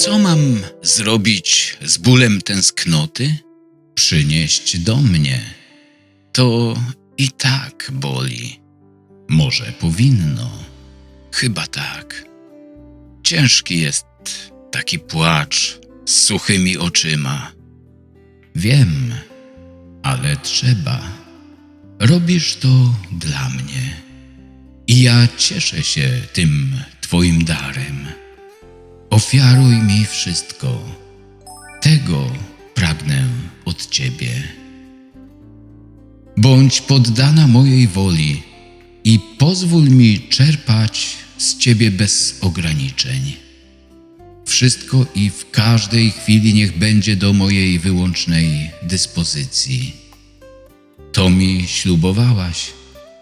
Co mam zrobić z bólem tęsknoty? Przynieść do mnie. To i tak boli. Może powinno. Chyba tak. Ciężki jest taki płacz z suchymi oczyma. Wiem, ale trzeba. Robisz to dla mnie. I ja cieszę się tym Twoim darem. Ofiaruj mi wszystko. Tego pragnę od Ciebie. Bądź poddana mojej woli i pozwól mi czerpać z Ciebie bez ograniczeń. Wszystko i w każdej chwili niech będzie do mojej wyłącznej dyspozycji. To mi ślubowałaś,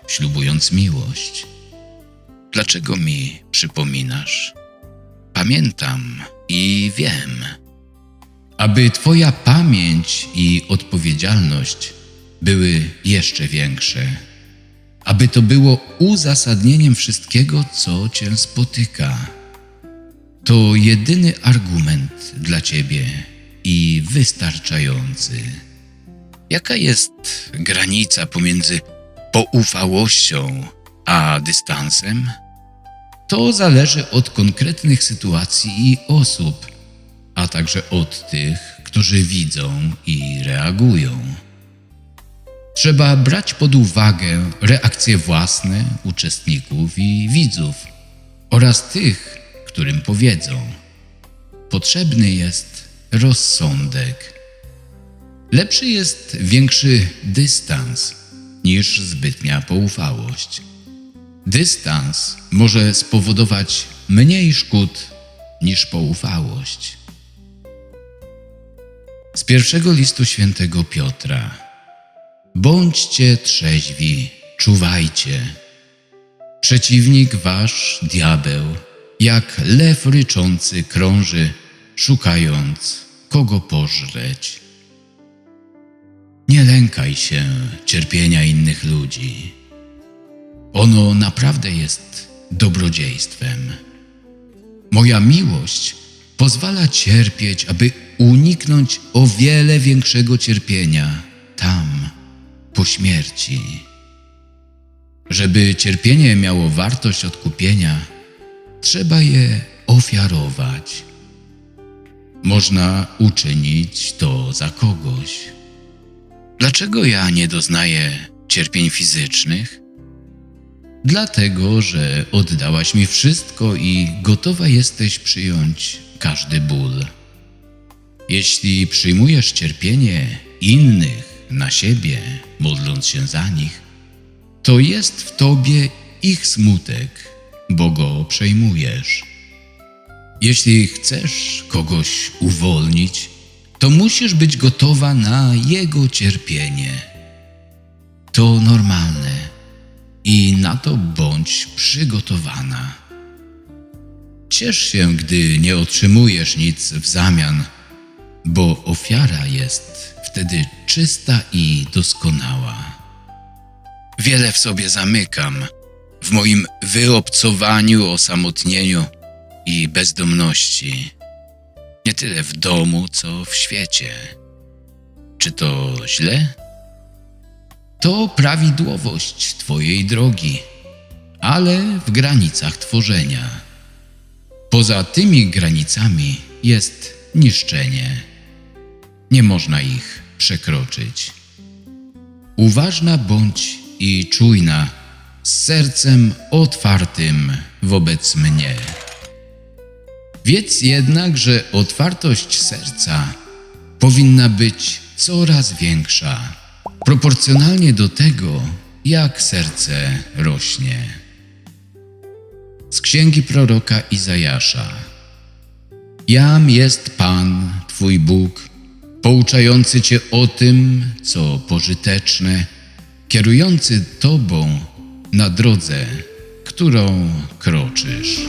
ślubując miłość. Dlaczego mi przypominasz? Pamiętam i wiem. Aby Twoja pamięć i odpowiedzialność były jeszcze większe. Aby to było uzasadnieniem wszystkiego, co Cię spotyka. To jedyny argument dla Ciebie i wystarczający. Jaka jest granica pomiędzy poufałością a dystansem? To zależy od konkretnych sytuacji i osób, a także od tych, którzy widzą i reagują. Trzeba brać pod uwagę reakcje własne uczestników i widzów oraz tych, którym powiedzą. Potrzebny jest rozsądek. Lepszy jest większy dystans niż zbytnia poufałość. Dystans może spowodować mniej szkód niż poufałość. Z pierwszego listu świętego Piotra. Bądźcie trzeźwi, czuwajcie. Przeciwnik wasz, diabeł, jak lew ryczący krąży, szukając kogo pożreć. Nie lękaj się cierpienia innych ludzi. Ono naprawdę jest dobrodziejstwem. Moja miłość pozwala cierpieć, aby uniknąć o wiele większego cierpienia tam, po śmierci. Żeby cierpienie miało wartość odkupienia, trzeba je ofiarować. Można uczynić to za kogoś. Dlaczego ja nie doznaję cierpień fizycznych? Dlatego, że oddałaś mi wszystko i gotowa jesteś przyjąć każdy ból. Jeśli przyjmujesz cierpienie innych na siebie, modląc się za nich, to jest w tobie ich smutek, bo go przejmujesz. Jeśli chcesz kogoś uwolnić, to musisz być gotowa na jego cierpienie. To normalne i na to bądź przygotowana. Ciesz się, gdy nie otrzymujesz nic w zamian, bo ofiara jest wtedy czysta i doskonała. Wiele w sobie zamykam, w moim wyobcowaniu, osamotnieniu i bezdomności. Nie tyle w domu, co w świecie. Czy to źle? To prawidłowość Twojej drogi, ale w granicach tworzenia. Poza tymi granicami jest niszczenie. Nie można ich przekroczyć. Uważna bądź i czujna, z sercem otwartym wobec mnie. Wiedz jednak, że otwartość serca powinna być coraz większa, proporcjonalnie do tego, jak serce rośnie. Z księgi proroka Izajasza. Jam jest Pan, Twój Bóg, pouczający Cię o tym, co pożyteczne, kierujący Tobą na drodze, którą kroczysz.